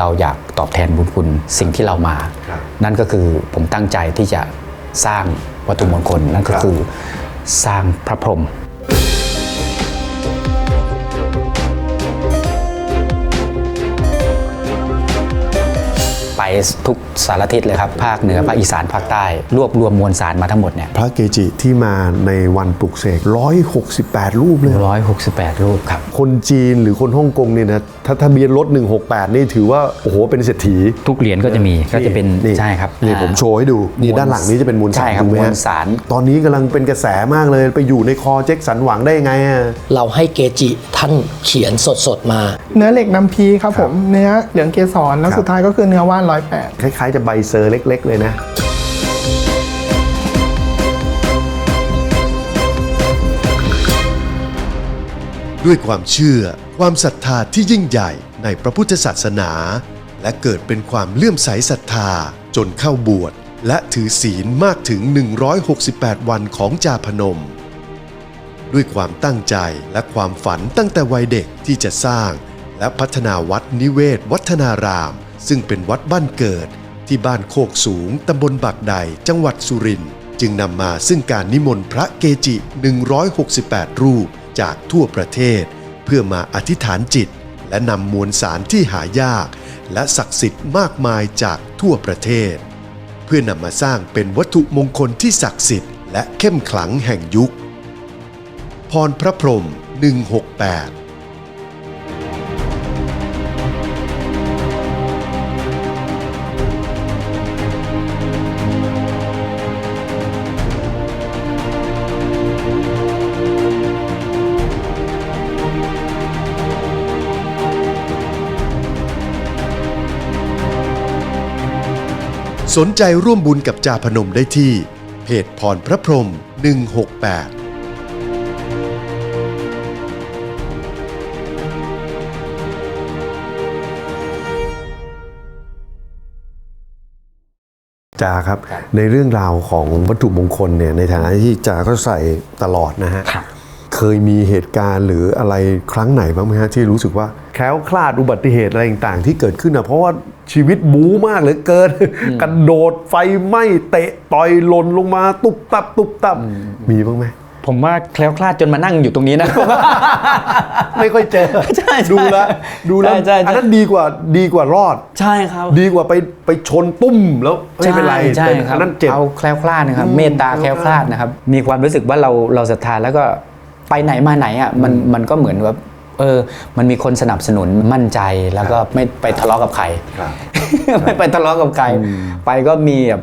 เราอยากตอบแทนบุญคุณสิ่งที่เรามาครับนั่นก็คือผมตั้งใจที่จะสร้างวัตถุมงคลนั่นก็ครับคือสร้างพระพรหมไปทุกสารทิศเลยครับ ภาคเหนือภาคอีสานภาคใต้ รวบรวมมวลสารมาทั้งหมดเนี่ยพระเกจิที่มาในวันปลุกเสก168 รูปเลยร้อยหกสิบแปดรูปครับ คนจีนหรือคนฮ่องกงเนี่ยนะถ้าทะเบียนรถ 168 นี่ถือว่า โอ้โห เป็นเศรษฐี ทุกเหรียญก็จะมีก็จะเป็นนี่ใช่ครับนี่อ่าผมโชว์ให้ดู นี่ด้านหลังนี้จะเป็นมวลสารใช่ครับถูกไหมฮะวลสาร ตอนนี้กำลังเป็นกระแสมากเลยไปอยู่ในคอเจ็คสันหวังได้ยังไงอะเราให้เกจิท่านเขียนสดๆมา เนื้อเหล็กน้ำพีครับผมเนื้อเหลืองเกสรแล้วสุดท้ายก็คือเนื้อว่านร้อยแปดคล้ายๆจะใบเซอร์เล็ก ๆ เลยนะ ด้วยความเชื่อ ความศรัทธาที่ยิ่งใหญ่ในพระพุทธศาสนา และเกิดเป็นความเลื่อมใสศรัทธาจนเข้าบวชและถือศีลมากถึง 168 วันของจาพนม ด้วยความตั้งใจและความฝันตั้งแต่วัยเด็กที่จะสร้าง และพัฒนาวัดนิเวศ วัฒนาราม ซึ่งเป็นวัดบ้านเกิด ที่บ้านโคกสูงตำบลบักใดจังหวัดสุรินทร์จึงนำมาซึ่งการนิมนต์พระเกจิ 168 รูป จากทั่วประเทศ เพื่อมาอธิษฐานจิต และนำมวลสารที่หายาก และศักดิ์สิทธิ์มากมายจากทั่วประเทศ เพื่อนำมาสร้างเป็นวัตถุมงคลที่ศักดิ์สิทธิ์และเข้มขลังแห่งยุค พรพระพรหม168 สนใจร่วมบุญกับจาพนมได้ที่ เพจพรพระพรหม168จาครับในเรื่องราวของวัตถุมงคลเนี่ยในฐานะที่จาก็ใส่ตลอดนะฮะครับเค ยมีเหตุการณ์หรืออะไรครั้งไหนบ้างไหมฮะที่รู้สึกว่าแคล้วคลาดอุบัติเหตุอะไรต่างๆ ที่เกิดขึ้นอะเพราะว่าชีวิตบู๊มากเหลือเกินกระโดดไฟไหม้เตะต่อยหล่นลงมาตุบตับตุบตับมีบ้างไหมผมว่าแคล้วคลาดจนมานั่งอยู่ตรงนี้นะ ไม่ค่อยเจอใช่ใช่ดูแลวดูแลวใช่ใช่ใช่อันนั้นดีกว่าดีกว่ารอด ใช่ครับ ดีกว่าไปไปชนตุ้มแล้วไม่เป็นไรใช่แต่ครัอับนนั้นเจ็บเอาแคล้วคลาดนะครับอืมเมตตาแคล้วคลาดนะครับ มีความรู้สึกว่าเราเราศรัทธาแล้วก็ ไปไหนมาไหนอะมันมันก็เหมือนว่าเออ มันมีคนสนับสนุนมั่นใจแล้วก็ไม่ไปทะเลาะกับใครครับไม่ไปทะเลาะกับใคร ไปก็มีแบบ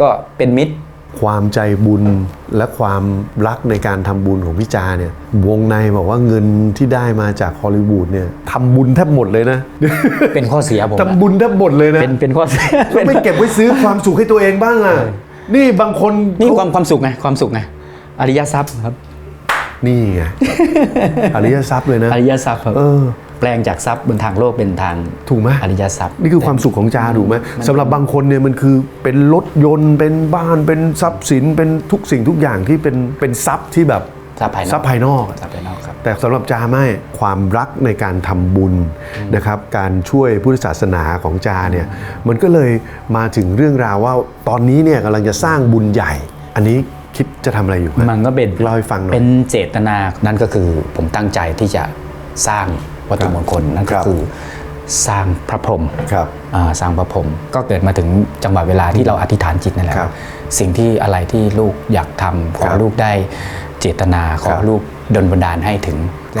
ก็เป็นมิตร ความใจบุญและความรักในการทำบุญของพี่จาเนี่ย วงในบอกว่าเงินที่ได้มาจากฮอลลีวูดเนี่ยทำบุญแทบหมดเลยนะ เป็นข้อเสียผมอะทำบุญแทบหมดเลยนะ เป็นเป็นข้อเสียแล้วไม่เก็บไว้ซื้อความสุขให้ตัวเองบ้างอะนี่บางคนนี่ความความสุขไงความสุขไงอริยทรัพย์ครับ นี่ไงอริยทรัพย์เลยนะอริยทรัพย์ครับเออแปลงจากทรัพย์บนทางโลกเป็นทางถูกไหมอริยทรัพย์ นี่คือความสุขของจาถูกไหมสำหรับบางคนเนี่ยมันคือเป็นรถยนต์เป็นบ้านเป็นทรัพย์สินเป็นทุกสิ่งทุกอย่างที่เป็นเป็นทรัพย์ที่แบบทรัพย์ภายนอกทรัพย์ภายนอกทรัพย์ภายนอกครับแต่สำหรับจาไม่ความรักในการทำบุญนะครับการช่วยพุทธศาสนาของจาเนี่ยมันก็เลยมาถึงเรื่องราวว่าตอนนี้เนี่ยกำลังจะสร้างบุญใหญ่ อันนี้ คิดจะทำอะไรอยู่ครับมันก็เป็นเล่าให้ฟังหน่อยเป็นเจตนา นั่นก็คือผมตั้งใจที่จะสร้างวัตถุมงคลนั่นคก็รับคือสร้างพระพรหมครับอ่าสร้างพระพรหมก็เกิดมาถึงจังหวะเวลาที่เราอธิษฐานจิตนั่นแหละครับสิ่งที่อะไรที่ลูกอยากทำขอครับลูกได้เจตนาขอครับลูกดลบันดาลให้ถึง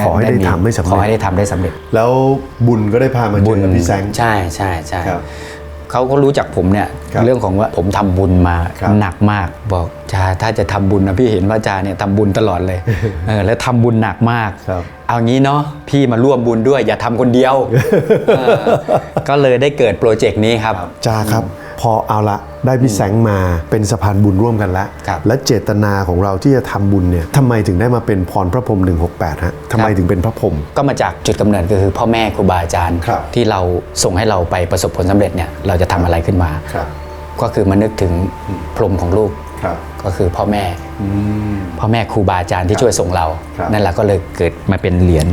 ขอให้ได้ทำให้สำเร็จขอให้ได้ทำได้สำเร็จ แล้วบุญก็ได้พามาเจอกับพี่แซงใช่ใช่ใช่ครับ เขาก็รู้จักผมเนี่ยครับเรื่องของว่าผมทำบุญมาครับหนักมากบอกจาถ้าจะทำบุญนะพี่เห็นว่าจาเนี่ยทำบุญตลอดเลยเออแล้วทำบุญหนักมากครับเอางี้เนาะพี่มาร่วมบุญด้วยอย่าทำคนเดียวเออก็เลยได้เกิดโปรเจกต์นี้ครับจาครับ พอเอาละได้พี่แสงมาเป็นสะพานบุญร่วมกันแล้วครับและเจตนาของเราที่จะทำบุญเนี่ยทำไมถึงได้มาเป็นพรพระพรหม168ฮะทำไมถึงเป็นพระพรหมก็มาจากจุดกำเนิดก็คือพ่อแม่ครูบาอาจารย์ครับที่เราส่งให้เราไปประสบผลสำเร็จเนี่ยเราจะทำอะไรขึ้นมาครับก็คือมานึกถึงพรหมของลูกครับก็คือพ่อแม่พ่อแม่ครูบาอาจารย์ที่ช่วยส่งเราครับนั่นแหละก็เลยเกิดมาเป็นเหรียญ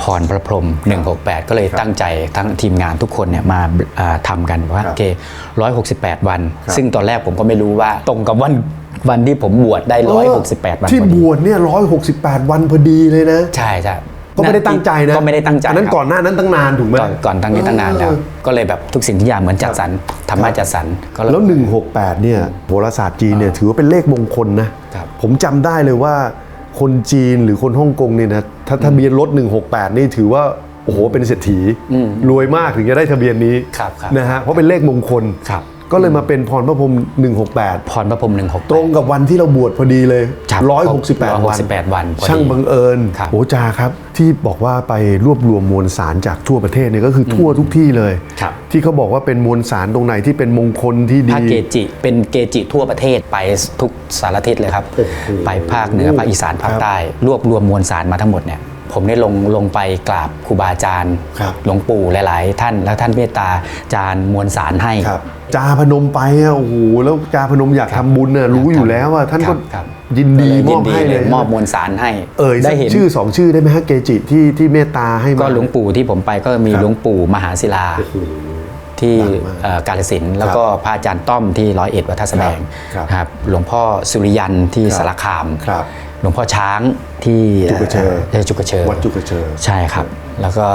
พรพระพรหม168 ก็เลยตั้งใจทั้งทีมงานทุกคนเนี่ยมาอ่าทำกันว่าครับโอเค 168 วันครับซึ่งตอนแรกผมก็ไม่รู้ว่าตรงกับวันวันที่ผมบวชได้ 168 วันที่พอดีบวชเนี่ย 168 วันพอดีเลยนะ ใช่ใช่ก็ไม่ได้ตั้งใจนะก็ไม่ได้ตั้งใจอันนั้นครับก่อนหน้านั้นตั้งนานถูกไหมก่อนก่อนตั้งนี้ตั้งนานแล้วเออก็เลยแบบทุกสิ่งทุกอย่างเหมือนจัดสรรธรรมะจัดสรรก็เลยแล้ว 168 เนี่ยโหราศาสตร์จีนเนี่ยถือว่าเป็นเลขมงคลนะครับผมจำได้เลยว่า คนจีนหรือคนฮ่องกงเนี่ยนะถ้าทะเบียนรถ 168 นี่ถือว่าโอ้โหเป็นเศรษฐีรวยมากถึงจะได้ทะเบียนนี้ครับครับนะฮะเพราะเป็นเลขมงคลครับ ก็เลยมาเป็นพรพระพรหม168 พรพระพรหม168 ตรงกับวันที่เราบวชพอดีเลย ครับ168 วัน 168วันพอดีช่างบังเอิญครับโอ้จาครับ ที่บอกว่าไปรวบรวมมวลสารจากทั่วประเทศเนี่ยก็คือทั่วทุกที่เลย ครับ ที่เขาบอกว่าเป็นมวลสารตรงไหนที่เป็นมงคลที่ภาคดีเกจิเป็นเกจิทั่วประเทศไปทุกสารทิศเลยครับโอ้โหไปภาคเหนือภาคอีสานภาคครับใต้ รวบรวมมวลสารมาทั้งหมดเนี่ย ผมได้ลงลงไปกราบครูบาอาจารย์ครับหลวงปู่หลาย ๆ ท่านแล้วท่านเมตตาจารย์มวลสารให้ครับจาพนมไปอะโอ้โหแล้วจาพนมอยากทำบุญน่ะรู้อยู่แล้วว่าท่านก็ครับครับยินดีก็เลยมอบให้เลยมอบมวลสารให้ เอ่ยได้สักเห็นชื่อสองชื่อได้ไหมฮะเกจิที่ที่เมตตาให้มาก็หลวงปู่ที่ผมไปก็มีครับหลวงปู่มหาศิลาโอ้โหที่ดังมากเอ่อกาฬสินธุ์แล้วก็พระอาจารย์ต้อมที่ร้อยเอ็ดวัดท่าแสดงครับครับหลวงพ่อสุริยันที่ครับสารคามครับ หลวงพ่อช้างที่จุกเชอเอ่อจุกเชอวัดจุกเชอใช่ครับ แล้วก็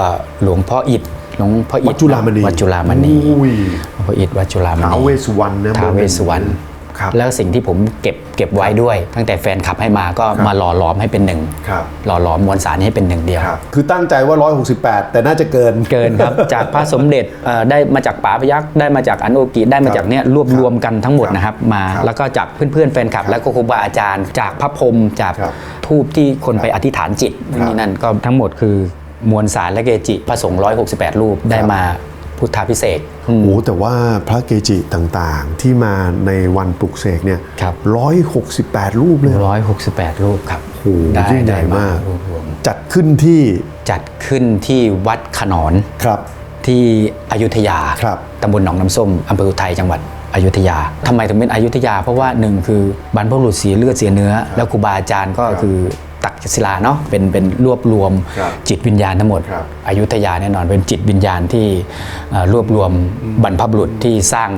หลวงพ่ออิฐหลวงพ่ออิวัฐดจุฬามณีวัดจุฬามณีอุ้ยหลวงพ่ออิฐวัดจุฬามณีท้าวเวสสุวรรณนะท้าวเวสสุวรรณครับแล้วสิ่งที่ผมเก็บ เก็บไว้ด้วย ตั้งแต่แฟนขับให้มาก็ครับมาหล่อหลอมให้เป็นหนึ่งครับหล่อหลอมมวลสารให้เป็นหนึ่งเดียวครับคือตั้งใจว่า 168 แต่น่าจะเกินเกินครับ จากพระสมเด็จเอ่อได้มาจากป๋าพยักษ์ได้มาจากอนุกิได้มาจากเนี้ยรวบรวมกันทั้งหมดนะครับมาครับแล้วก็จากเพื่อนๆแฟนคลับ แล้วก็ครูบาอาจารย์ จากพระพรหมจากครับทูบที่คนไปอธิษฐานจิตนู่นนี่นั่นก็ทั้งหมดคือมวลสารและเกจิพระสงฆ์168 รูปได้มา พุทธาพิเศษกอืมโอ้แต่ว่าพระเกจิต่างๆที่มาในวันปลุกเสกเนี่ยครับ168รูปเลย168รูปครับโอ้โหยิ่งใหญ่มากรวบรวมจัดขึ้นที่จัดขึ้นที่วัดขนอนครับที่อยุธยาครับตำบลหนองน้ำส้มอำเภออุทัยจังหวัดอยุธยาทำไมถึงเป็นอยุธยา เพราะว่าหนึ่งคือบรรพบุรุษเสียเลือดเสียเนื้อ แล้วครูบาอาจารย์ก็คือ ตักศิลาเนาะเป็นเป็นรวบรวมครับจิตวิญญาณทั้งหมดครับอยุธยาแน่นอนเป็นจิตวิญญาณที่เอ่อรวบรวมบรรพบุรุษที่สร้าง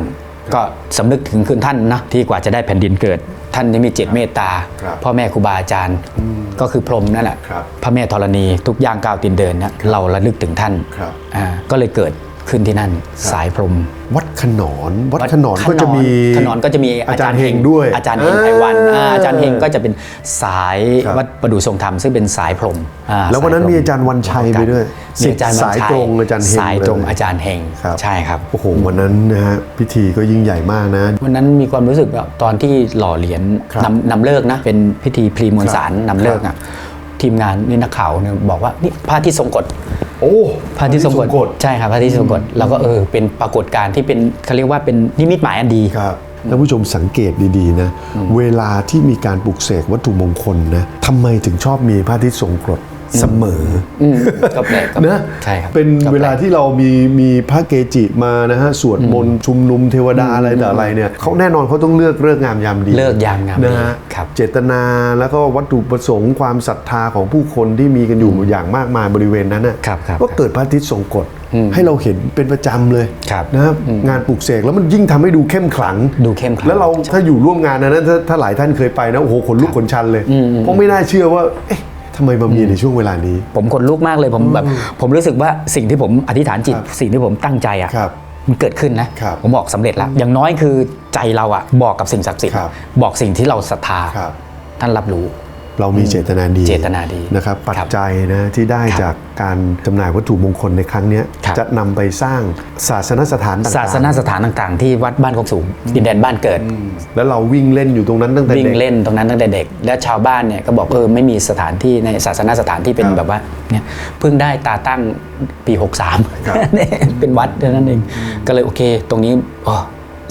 ก็สำนึกถึงคุณท่านนะที่กว่าจะได้แผ่นดินเกิด ท่านได้มีจิตเมตตา ครับพ่อแม่ครูบาอาจารย์ก็คือพรหมนั่นแหละครับพระแม่ธรณีทุกย่างก้าวตีนเดินนะเราระลึกถึงท่านครับ อ่าก็เลยเกิด ขึ้นที่นั่น สายพรหมวัดขนอนวัดขนอนก็จะมีขนอนก็จะมีอาจารย์เฮงด้วย อาจารย์เฮงไพวันอ่าอาจารย์เฮงก็จะเป็นสายครับวัดประดู่ทรงธรรมซึ่งเป็นสายพรหมอ่าแล้ววันนั้นสพมีอาจารย์วันชัยไปด้วยมีอาจารย์วันสายชัยตรงอาจารย์เฮงสายตรงเลยอาจารย์เฮงครับใช่ครับโอ้โหวันนั้นนะฮะพิธีก็ยิ่งใหญ่มากนะวันนั้นมีความรู้สึกแบบตอนที่หล่อเหรียญครับนำนำเลิกนะเป็นพิธีพรีมวลสารครับนำเลิกอะทีมงานนี่นักข่าวเนี่ยบอกว่านี่พระที่ทรงกฎ โอ้พระที่ทรงกฎกฎใช่ครับพระที่ทรงกฎเราก็เออเป็นปรากฏการณ์ที่เป็นเขาเรียกว่าเป็นนิมิตหมายอันดีครับท่านผู้ชมสังเกตดีๆนะเวลาที่มีการปลุกเสกวัตถุมงคลนะทำไมถึงชอบมีพระอาทิตย์ทรงกรด เสมออืมก็แปลกก็แปลกนะใช่ครับเป็นก็แปกเวลาที่เรามีมีพระเกจิมานะฮะสวดมนต์ชุมนุมเทวดาอะไรแต่อะไรเนี่ยเขาแน่นอนเขาต้องเลือกเลิกงามยามดีเลิกยามงามดีนะฮะครับ เจตนาแล้วก็วัตถุประสงค์ความศรัทธาของผู้คนที่มีกันอยู่อย่างมากมายบริเวณนั้นน่ะครับครับก็เกิดพระอาทิตย์ทรงกฎให้เราเห็นเป็นประจำเลยครับนะครับงานปลุกเสกแล้วมันยิ่งทำให้ดูเข้มขลัง ดูเข้มขลัง แล้วเราถ้าอยู่ร่วมงานนะนั้นถ้าถ้าหลายท่านเคยไปนะโอ้โหขนลุกขนชันเลย เพราะไม่น่าเชื่อว่าเอ๊ะ ทำไมมามีในช่วงเวลานี้ ผมขนลุกมากเลยผมแบบผมรู้สึกว่าสิ่งที่ผมอธิษฐานจิตครับสิ่งที่ผมตั้งใจอะครับมันเกิดขึ้นนะครับผมบอกสำเร็จแล้ว อย่างน้อยคือใจเราอะบอกกับสิ่งศักดิ์สิทธิ์ครับบอกสิ่งที่เราศรัทธาครับท่านรับรู้ เรามีเจตนาดีเจตนาดีนะครับปัจครับจัยนะที่ได้ครับจากการจำหน่ายวัตถุมงคลในครั้งเนี้ยครับจะนำไปสร้างศาสนสถานต่างๆศาสนสถานต่างๆ ที่วัดบ้านโคกสูงดินแดนบ้านเกิด แล้วเราวิ่งเล่นอยู่ตรงนั้นตั้งแต่วิ่งเด็กเล่นตรงนั้นตั้งแต่เด็ก และชาวบ้านเนี่ยก็บอกเออไม่มีสถานที่ในศาสนสถานที่เป็นครับแบบว่าเนี่ยเพิ่งได้ตาตั้งปีครับ63เนี่ยเป็นวัดเท่านั้นเองก็เลยโอเค ตรงนี้อ๋อ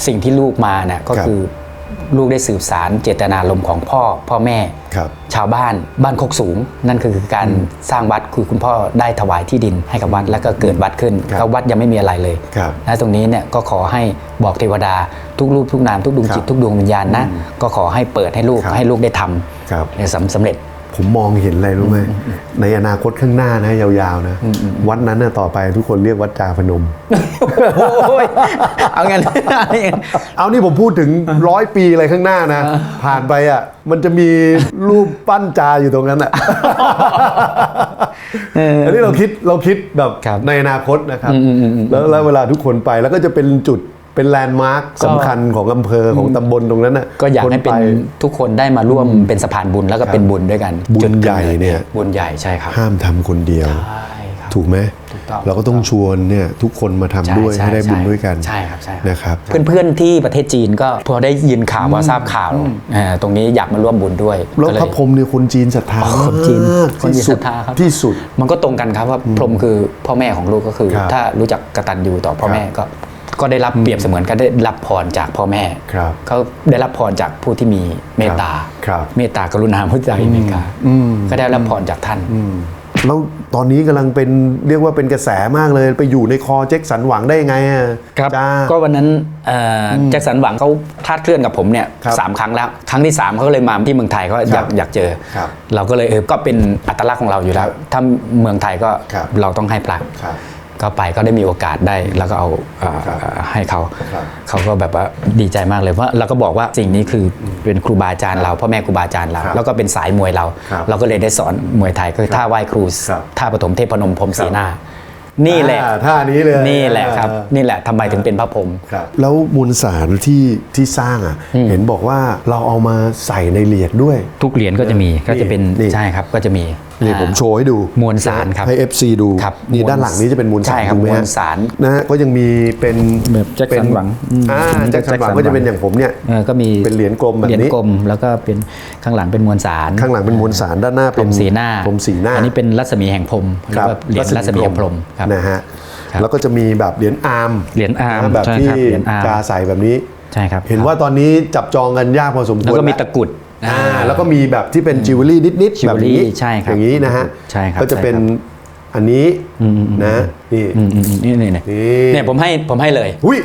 สิ่งที่ลูกมาเนี่ยก็ครับคือ ลูกได้สืบสารเจตนารมณ์ของพ่อพ่อแม่ ครับชาวบ้านบ้านโคกสูง นั่นคือการสร้างวัดคือคุณพ่อได้ถวายที่ดินให้กับวัดแล้วก็เกิดวัดขึ้นครับก็วัดยังไม่มีอะไรเลยครับและตรงนี้เนี่ยก็ขอให้บอกเทวดาทุกรูปทุกนามทุกดวงจิตครับทุกดวงวิญญาณนะก็ขอให้เปิดให้ลูกครับให้ลูกได้ทครับำเนี่ยสำสำเร็จ ผมมองเห็นอะไรรู้ไหมในอนาคตข้างหน้านะยาวๆนะ วัดนั้นน่ะต่อไปทุกคนเรียกวัดจาพนมโอ้ยเอางั้นเอางั้นเอานี่ผมพูดถึงร้อยปีอะไรข้างหน้านะ ผ่านไปอะมันจะมีรูปปั้นจาอยู่ตรงนั้นอะอันนี้เราคิดเราคิดแบบครับในอนาคตนะครับแล้วแล้วเวลาทุกคนไปแล้วก็จะเป็นจุด เป็นแลนด์มาร์คสำคัญของอำเภอของตำบลตรงนั้นน่ะก็อยากให้เป็นคไทุกคนได้มาร่วมเป็นสะพานบุญแล้วก็เป็นบุญด้วยกันบุญจุดกำใหญ่เนี่ยบุญใหญ่ใช่ครับห้ามทำคนเดียวใช่ครับถูกไหมถูกต้องเราก็ต้องชวนเนี่ยทุกคนมาทำด้วยช่ให้ได้บุญช่ด้วยกันใช่ครับใช่นะครับ เพื่อนๆที่ประเทศจีนก็พอได้ยินข่าวว่าทราบข่าวเอ่อตรงนี้อยากมาร่วมบุญด้วยแล้วก็เยพระพรหมเนี่ยคนจีนศรัทธาอ๋อคนจีนมากคนจีที่นสุศดรัทธาครับที่สุดมันก็ตรงกันครับว่าพรหมคือพ่อแม่ของลูกก็คือครับถ้ารู้จักกตัญญูต่อพ่อครับแม่ก็ ก็ได้รับเปรียบเสมือนกันได้รับพรจากพ่อแม่ครับเขาได้รับพรจากผู้ที่มีเมตตาครับเมตตากรุณามุทิตาอิเมตตาก็ได้รับพรจากท่านแล้วตอนนี้กำลังเป็นเรียกว่าเป็นกระแสมากเลยไปอยู่ในคอแจ็คสันหวังได้ยังไงอะครับจ้าก็วันนั้นเอ่ออแจ็คสันหวังเขาคลาดเคลื่อนกับผมเนี่ยครับสามครั้งแล้ว ครั้งที่3เขาก็เลยมาที่เมืองไทยเขาอยากครับอยากเจอครับเราก็เลยเออก็เป็นอัตลักษณ์ของเราอยู่แล้ว ถ้าเมืองไทยก็ครับเราต้องให้พระครับ ก็ไปก็ได้มีโอกาสได้แล้วก็เอาเอ่อครับให้เขาครับเขาก็แบบว่าดีใจมากเลยเพราะเราก็บอกว่าสิ่งนี้คือเป็นครูบาอาจารย์เราพ่อแม่ครูบาอาจารย์เราครับแล้วก็เป็นสายมวยเราครับเราก็เลยได้สอนมวยไทยคือท่าไหว้ครูครับท่าปฐมเทพนมพรหมศรีหน้านี่แหละอ่าท่านี้เลยนี่แหละครับอ่านี่แหละทำไมถึงเป็นพระพรหมครับแล้วมวลสารที่ที่สร้างอะ เห็นบอกว่าเราเอามาใส่ในเหรียญด้วย ทุกเหรียญก็จะมีก็จะเป็นนี่ใช่ครับก็จะมี นี่อ่าผมโชว์ให้ดูมวลสารครับให้ FC ดูครับนี่มวลด้านหลังนี้จะเป็นมวลสารใช่ครับถูกไหมวลสารนะฮะก็ยังมีเป็นแบบแจ็คสันเป็นหวังอืมอ่าอันนี้ก็แจ็คสันหวังแจ็คสันหวังก็จะเป็นอย่างผมเนี่ยเออก็มีเป็นเหรียญกลมแบบนี้เหรียญกลมแล้วก็เป็นข้างหลังเป็นมวลสาร ข้างหลังเป็นมวลสารด้านหน้าพเป็รนหมสีหน้าพรหมสีหน้าอันนี้เป็นรัศมีแห่งพรหมครับเรียกว่าเหรียญรัศมีแห่งพรหมครับนะฮะครับแล้วก็จะมีแบบเหรียญอาร์มเหรียญอาร์มนะแบบใช่ที่ครับเหรียญอาร์มกาใส่แบบนี้ใช่ครับเห็นว่าตอนนี้จับจองกันยากพอสมควรแล้วก็มีตะกรุด อ่าแล้วก็มีแบบที่เป็นจิวเวลรี่นิดๆจิวแบเวบลรี่นี้ใช่ครับอย่างนี้นะฮะใช่ครับก็จะเป็นใช่ครั อันนี้นะนี่อืมอืมอืมนี่นี่นี่นี่เนี่ยผมให้ผมให้เลยหุ้ย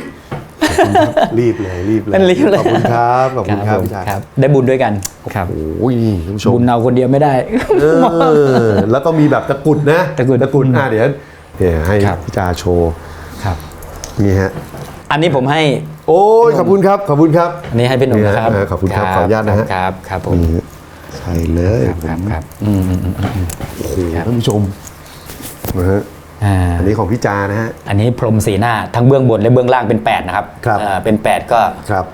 ขอบคุณครับรีบเลยรีบเลยรีบเลยขอบคุณครับขอบคุณครับผมพี่ชายครับ ได้บุญด้วยกัน ครับโอ้ยท่านผู้ชม บุญเอาคนเดียวไม่ได้ เออแล้วก็มีแบบตะกรุดนะตะกรุดตะกรุดอะเดี๋ยวเดี๋ยวให้ครับ พี่จาโชว์ครับ นี่ฮะ อันนี้ผมให้ โอ้ยขอบคุณครับขอบคุณครับอันนี้ให้พี่หนุ่มนะครับนี่ฮะขอบคุณครับขออนุญาตนะฮะครับครับผมนี่ใช่เลยครับครับอืมอืมอืมอืมโอ้โหท่านผู้ชมนะฮะอ่าอันนี้ของพี่จานะฮะ อันนี้พรหมสีหน้าทั้งเบื้องบนและเบื้องล่างเป็น 8 นะครับครับเอ่อเป็น 8 ก็ครับ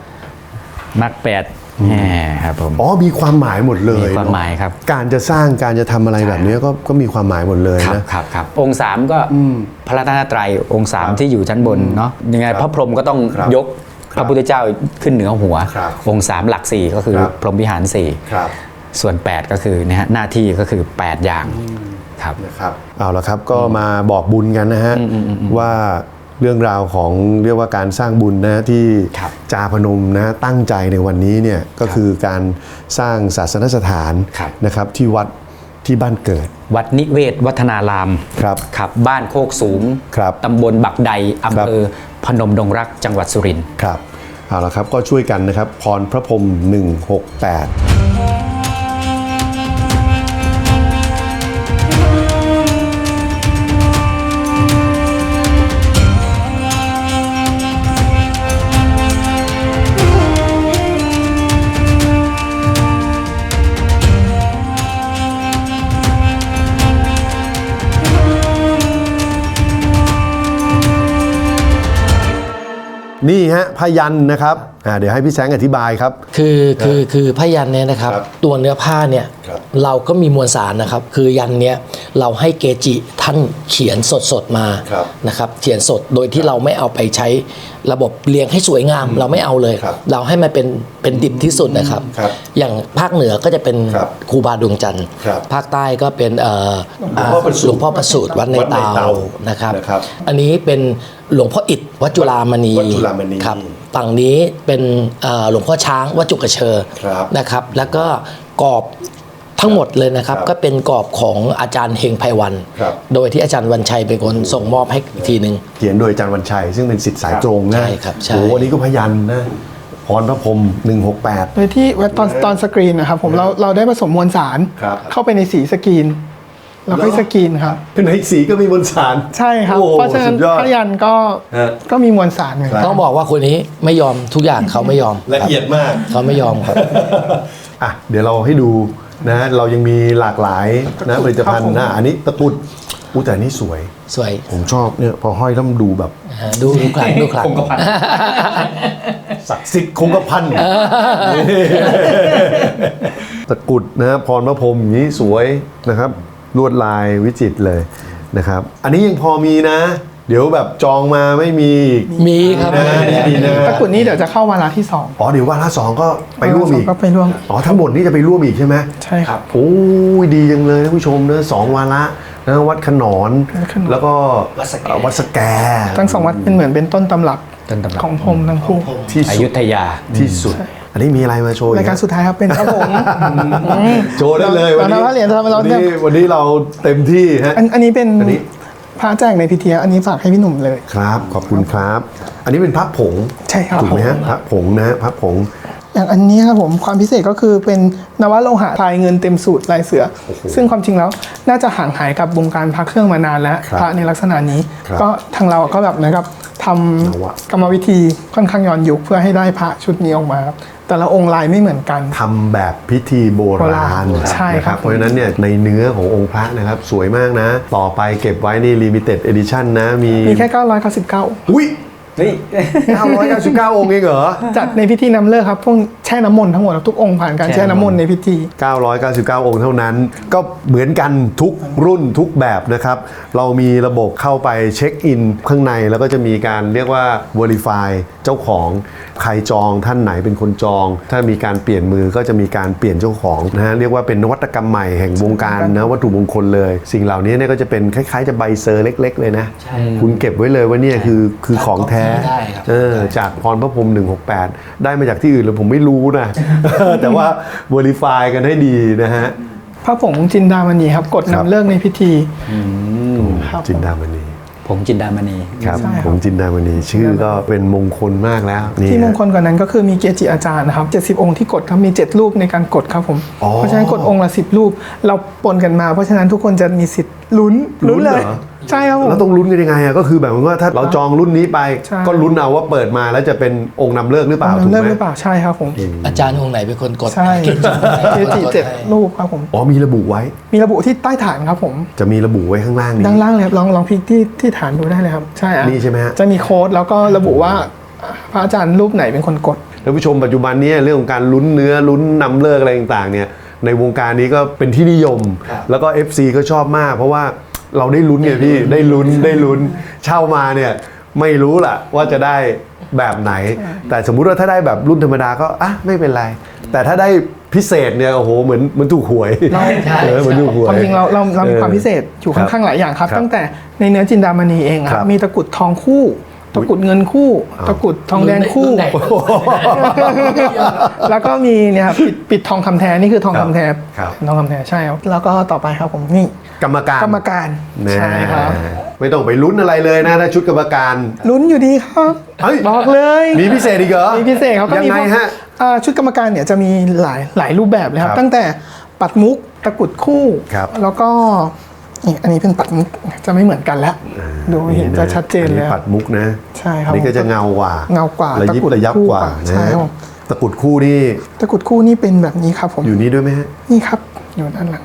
มัก8 แหมครับผม อ๋อมีความหมายหมดเลยมีความหมายครับ การจะสร้างการจะทำอะไรแบบนี้ก็ก็มีความหมายหมดเลยครับนะครับครับองค์สามก็พระรัตนตรัยองค์สามที่อยู่ชั้นบนเนาะยังไงครับพระพรหมก็ต้องครับยกพระพุทธเจ้าขึ้นเหนือหัวครับองค์สามหลักสี่ก็คือครับพรหมวิหารสี่ครับส่วน 8 ก็คือเนะฮะหน้าที่ก็คือ 8 อย่างครับนะครับเอาละครับก็มาบอกบุญกันนะฮะว่า เรื่องราวของเรียกว่าการสร้างบุญนะที่ครับจาพนมนะตั้งใจในวันนี้เนี่ยก็คือการสร้างศาสนสถานครับนะครับที่วัดที่บ้านเกิด วัดนิเวศวัฒนารามครับครับบ้านโคกสูงครับตำบลบักใดอำเภอพนมดงรักจังหวัดสุรินทร์ครับเอาละครับก็ช่วยกันนะครับพรพระพรหม168 นี่ฮะพยันนะครับอ่าเดี๋ยวให้พี่แสงอธิบายครับ คือคือคือพยันเนี่ยนะครับ ครับตัวเนื้อผ้าเนี่ยครับ เราก็มีมวลสารนะครับ คือยันเนี้ยเราให้เกจิท่านเขียนสดสดๆมาครับนะครับ เขียนสดโดยที่เราไม่เอาไปใช้ระบบเรียงให้สวยงาม เราไม่เอาเลย ครับเราให้มันเป็นเป็นดิบที่สุดนะครับ ครับอย่างภาคเหนือก็จะเป็นครับครูบาดวงจันทร์ครับภาคใต้ก็เป็นเอ่อหลวงพ่อประสูติหลวงพ่อประสูติวัดในวัดในเตาเตานะครับ นะครับ อันนี้เป็นหลวงพ่ออิฐวัดจุฬามณีวัดจุฬามณีครับ ฝั่งนี้เป็นเอ่อหลวงพ่อช้างวัดจุกเชอครับนะครับ แล้วก็กรอบทั้งหมดเลยนะครับครับก็เป็นกรอบของอาจารย์เฮงไพวันครับโดยที่อาจารย์วันชัยเป็นคนส่งมอบให้อีกทีหนึ่งเขียนโดยอาจารย์วันชัย ซึ่งเป็นสิทธิ์สายตรงนะใช่ครับใช่โอ้อันนี้ก็พยันนะพรพระพรหม168โดยที่ตอนตอนสกรีนนะครับผมเราเราได้ผสมมวลสารครับเข้าไปในสีสกรีน เราค่อยสกรีนครับในสีก็มีบนสาร ใช่ครับ โอ้โหเพราะฉะนั้สุนดยอดพยันก็ฮะ ก็มีมวลสารเหมือนกันต้องบอกว่าคนนี้ไม่ยอมทุกอย่างเขาไม่ยอมละเอียดมากเขาไม่ยอมครับ อะเดี๋ยวเราให้ดูนะเรายังมีหลากหลายนะผลิตภัณฑ์นะอันนี้ตะกรุดอู้แต่อันนี่สวย สวยผมชอบเนี่ยพอห้อยแล้วมันดูแบบอ่าดูดูคลังดูคลังศักดิ์สิทธิ์คงกระพันตะกรุดนะพรพระพรหมอย่างนี้สวยนะครับ ลวดลายวิจิตรเลยนะครับ อันนี้ยังพอมีนะ เดี๋ยวแบบจองมาไม่มีอีก มีครับนะดีนะ ตะกรุดนี้เดี๋ยวจะเข้าวาระที่สองอ๋อเดี๋ยวว่าละสองก็ไปร่วมอีก ก็ไปร่วม อ๋อทั้งหมดนี่จะไปร่วมอีกใช่ไหมใช่ครับ โอ้ยดีจังเลยท่านผู้ชมนะสองวาระนะวัดขนอน วัดขนอน แล้วก็วัดสแกวัดสแก ทั้งสองวัดเป็นเหมือนเป็นต้นตำรับ ต้นตำรับของพรหมทั้งคู่ที่อสุยุดธยา ที่สุด อันนี้มีอะไรมาโชว์อีรายการฮะสุดท้ายครับเป็นครับผมโชว์ได้เลยวันนี้เราเราเหรียญเราเราวันนี้วันนี้เราเต็มที่ฮะ อันอันนี้เป็นอันนี้ พระแจกในพิธีอันนี้ฝากให้พี่หนุ่มเลย ครับ ขอบคุณครับ อันนี้เป็นพระผงใช่ครับ ถูกไหมฮะพระผงนะฮะพระผง อย่างอันนี้ครับผมความพิเศษก็คือเป็นนวโลหะพลายเงินเต็มสูตรลายเสือ ซึ่งความจริงแล้วน่าจะห่างหายกับวงการพระเครื่องมานานแล้วครับพระในลักษณะนี้ ครับ ก็ทางเราก็แบบนะครับ ทนวะำกรรมวิธีค่อนข้างย้อนยุคเพื่อให้ได้พระชุดนี้ออกมาครับแต่ละองค์ลายไม่เหมือนกันทำแบบพิธีโบโบราราณณใช่นะครับเพราะฉะนั้นเนี่ยในเนื้อขององค์พระนะครับ สวยมากนะ ต่อไปเก็บไว้นี่ limited edition นะ มีมีแค่ 999 อุ้ยเฮ้ย999 องค์เองเหรอ จัดในพิธีน้ำเลิกครับพวกแช่น้ำมนต์ทั้งหมดครับทุกองค์ผ่านการแช่แช่น้ำมนต์ในพิธี 999 องค์เท่านั้น ก็เหมือนกันทุกรุ่นทุกแบบนะครับ เรามีระบบเข้าไปเช็คอินข้างในแล้วก็จะมีการเรียกว่า Verify เจ้าของใครจองท่านไหนเป็นคนจอง ถ้ามีการเปลี่ยนมือก็จะมีการเปลี่ยนเจ้าของนะฮะเรียกว่าเป็นนวัตกรรมใหม่แห่งวงการนะวัตถุมงคลเลย สิ่งเหล่านี้เนี่ยก็จะเป็นคล้ายๆ จะใบเซอร์เล็ก ๆ เลยนะใช่คุณเก็บไว้เลยว่าเนี่ยคือคือของแท้ได้ครับเออจากพรพระพรหม168 ได้มาจากที่อื่นหรือผมไม่รู้นะ แต่ว่า verify กันให้ดีนะฮะพระผงจินดามณีครับกดครับนำเลิกในพิธีครับจินดามณีผมจินดามณีครับใช่ครับผมจินดามณีชื่อก็เป็นมงคลมากแล้วนี่ที่มงคลกว่านั้นก็คือมีเกจิอาจารย์นะครับ 70 องค์ที่กดครับมี 7 รูปในการกดครับผมอ๋อเพราะฉะนั้นกดองค์ละ 10 รูป เราปนกันมาเพราะฉะนั้นทุกคนจะมีสิทธิ์ลุ้นลุ้นเลยเหรอ ใช่ครับผม แล้วต้องลุ้นกันยังไงอะก็คือแบบว่าถ้าเราจองรุ่นนี้ไป ใช่ ก็ลุ้นเอาว่าเปิดมาแล้วจะเป็นองค์นำเลิกหรือเปล่าถูนำกเลิกไหมหรือเปล่าใช่ครับผม อาจารย์องค์ไหนเป็นคนกดใช่เกจิเกจิเจ็ดรูปครับผม อ๋อมีระบุไว้ มีระบุที่ใต้ฐานครับผม จะมีระบุไว้ข้างล่างนี้ ด้านล่างเลยครับลองลองพลิกที่ที่ฐานดูได้เลยครับ ใช่อะนี่ใช่ไหมฮะ จะมีโค้ดแล้วก็ระบุว่าพระอาจารย์รูปไหนเป็นคนกด ท่านผู้ชมปัจจุบันเนี้เรื่องของการลุ้นเนื้อลุ้นนำเลิกอะไรต่างๆเนี่ยในวงการนี้ก็เป็นที่นิยม แล้วก็ FC ก็ชอบมาก เพราะว่า เราได้ลุ้นไงพี่ได้ลุ้นได้ลุ้นเช่ามาเนี่ยไม่รู้ล่ะว่าจะได้แบบไหน แต่สมมุติว่าถ้าได้แบบรุ่นธรรมดาก็อะไม่เป็นไร แต่ถ้าได้พิเศษเนี่ยโอ้โหเหมือนเหมือนถูกหวยใช่ใช่เออเหมือนถูกหวยความจริงเราเราเรามีออความพิเศษอยู่ค่อนข้างหลายอย่างครับครับตั้งแต่ในเนื้อจินดามณีเองคครัรับบมีตะกรุดทองคู่ตะกรุดเงินคู่ ตะกรุดทองแดงคู่รุ่นไหนแล้วก็มีเนี่ยครับปิดปิดทองคำแท้นี่คือทองคำแท้ครับทองคำแท้ใช่ครับแล้วก็ต่อไปครับผมนี่ กรรมการกรรมการแน่ใช่ครับ ไม่ต้องไปลุ้นอะไรเลยนะถ้าชุดกรรมการลุ้นอยู่ดีครับเฮ้ยบอกเลยมีพิเศษอีกเหรอมีพิเศษครับก็ยังมีไงพวกฮะอ่าชุดกรรมการเนี่ยจะมีหลายหลายรูปแบบเลยครัครับบตั้งแต่ปัดมุกตะกรุดคู่ครับแล้วก็นี่อันนี้เป็นปัดมุกจะไม่เหมือนกันแล้วดูเห็นจะชัดเจนเลยอัคปัรับดมุกนะใช่ครับอันนี่ก็จะเงากว่าเงากว่าระยิบตะกรุดระยับคู่กว่ากว่านะใช่ครับตะกรุดคู่นี่ตะกรุดคู่นี่เป็นแบบนี้ครับผมอยู่นี่ด้วยไหมฮะนี่ครับอยู่ด้านหลัง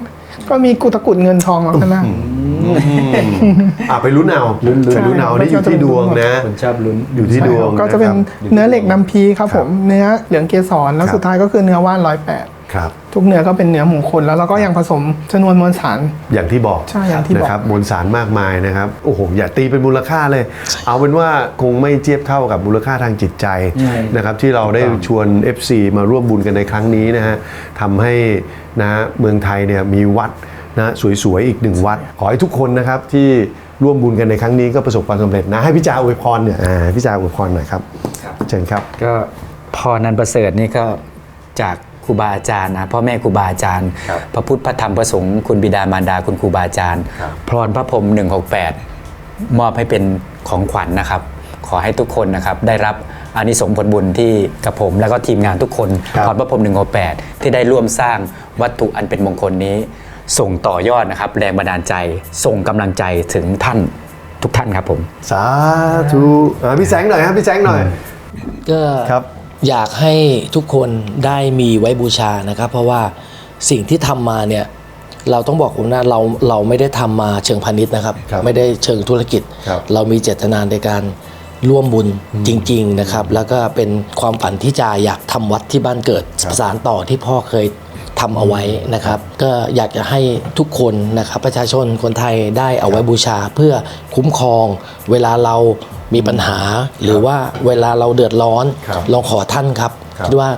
ก็มีกุตะกรุดเงินทองมาข้างหน้าอะไปลุ้นเอาลุ้นลุ้นลุ้นเอานี่อยู่ที่ดวงนะ คนชอบลุ้น อยู่ที่ดวงก็จะเป็นครับ เนื้อเหล็กน้ำพีครับผม เนื้อเหลืองเกสรแล้วครับสุดท้ายก็คือเนื้อว่านร้อยแปด ครับ ทุกเนื้อก็เป็นเนื้อมงคลแล้วเราก็ยังผสมชนวนมวลสาร อย่างที่บอกใช่อย่างที่บอกนะครับมวลสารมากมายนะครับโอ้โหอย่าตีเป็นมูลค่าเลย เอาเป็นว่าคงไม่เทียบเท่ากับมูลค่าทางจิตใจนะครับที่เราได้ชวน FC มาร่วมบุญกันในครั้งนี้นะฮะทำให้นะเมืองไทยเนี่ยมีวัดนะสวยๆอีกหนึ่งวัด ขอให้ทุกคนนะครับที่ร่วมบุญกันในครั้งนี้ก็ประสบความสำเร็จนะให้พี่จาอวยพรเนี่ยอ่าพี่จาอวยพรหน่อยครับเชิญครับก็พรนันประเสริฐนี่ก็จาก ครูบาอาจารย์นะพ่อแม่ครูบาอาจารย์ ครับพระพุทธพระธรรมพระสงฆ์คุณบิดามารดาคุณครูบาอาจารย์ ครับ พรพระพรหม168 มอบให้เป็นของขวัญนะครับ ขอให้ทุกคนนะครับได้รับอานิสงส์ผลบุญที่กับผม แล้วก็ทีมงานทุกคนครับ พรพระพรหมหนึ่งแปดที่ได้ร่วมสร้างวัตถุอันเป็นมงคลนี้ ส่งต่อยอดนะครับ แรงบันดาลใจส่งกำลังใจถึงท่านทุกท่านครับผม สาธุอ่าพี่แสงหน่อยครับพี่แสงหน่อย ก็ครับ อยากให้ทุกคนได้มีไว้บูชานะครับ เพราะว่าสิ่งที่ทำมาเนี่ยเราต้องบอกผมนะเราเราไม่ได้ทำมาเชิงพาณิชย์นะครับครับไม่ได้เชิงธุรกิจครับเรามีเจตนาในการร่วมบุญจริง ๆนะครับ แล้วก็เป็นความฝันที่จะอยากทำวัดที่บ้านเกิดครับสารต่อที่พ่อเคยทำเอาไว้นะครับ ก็อยากจะให้ทุกคนนะครับประชาชนคนไทยได้เอาไว้บูชาเพื่อคุ้มครอง เวลาเรา มีปัญหาหรือว่าเวลาเราเดือดร้อน ครับลองขอท่านครับครับ คิดว่า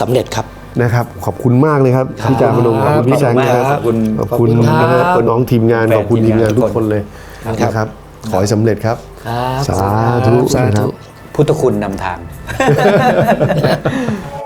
สำเร็จครับ นะครับ ขอบคุณมากเลยครับพี่จาพนมขอบคุณพี่แสงนะครับขอบคุณขอบคุณขอบคุณครับนะครับน้องทีมงานแฟนขอบคุณทีทีมงางมานนทุกทุกคคนนเลยครับ นะครับ ขอให้สำเร็จครับ ครับสาธุสานะครัธุ บ พุทธคุณนำทาง